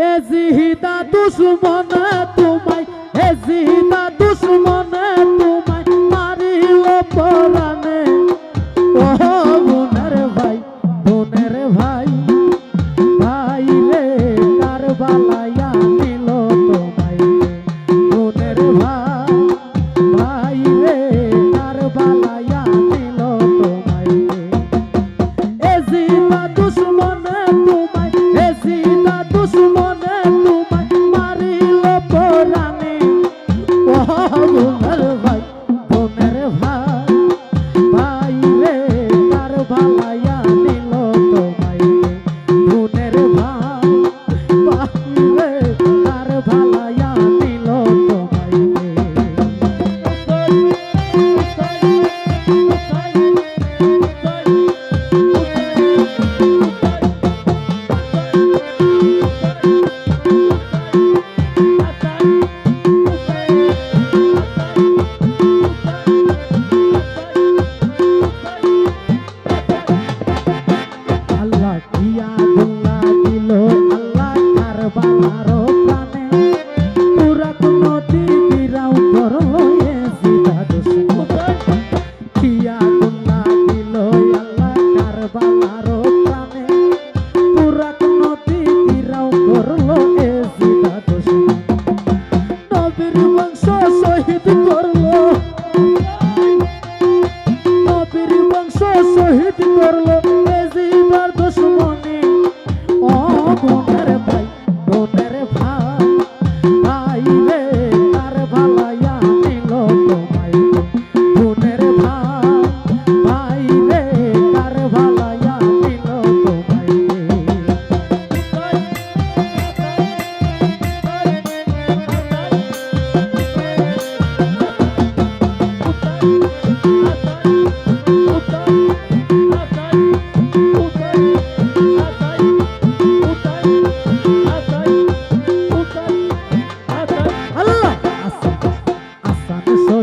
এ জিহিদা দুশ্মন তোমায় এ জিহিদা শহীদ করলো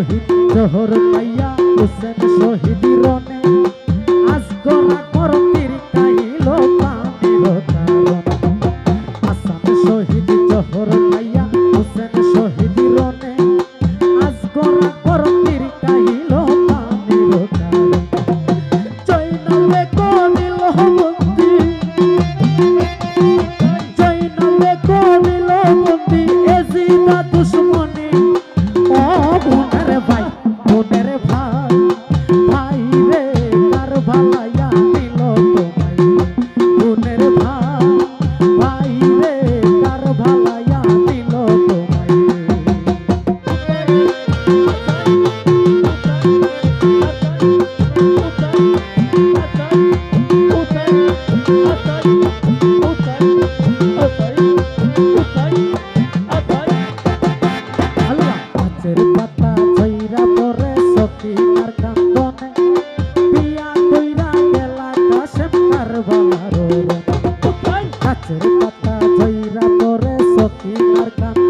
শহীদ শহর পাইয়া হোসেন শহীদ রনে dengarkan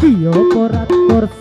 কি অপরাধ করছ?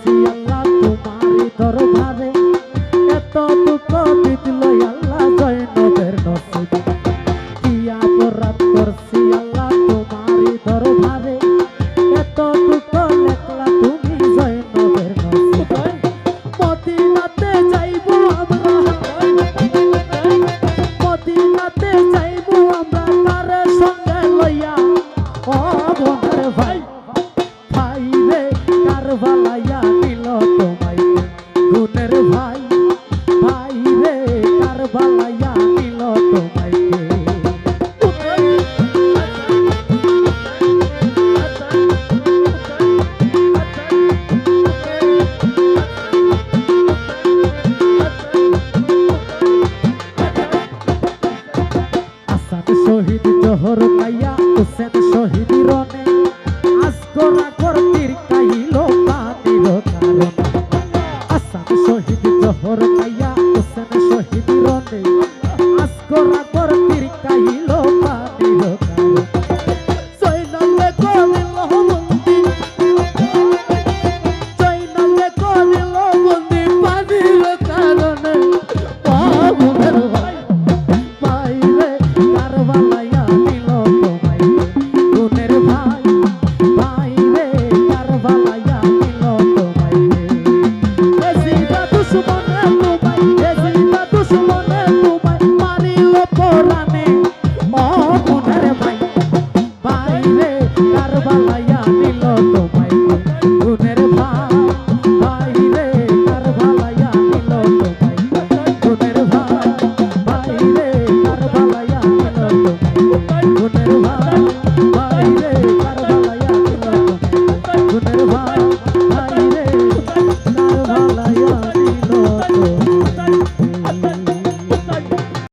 Thank you.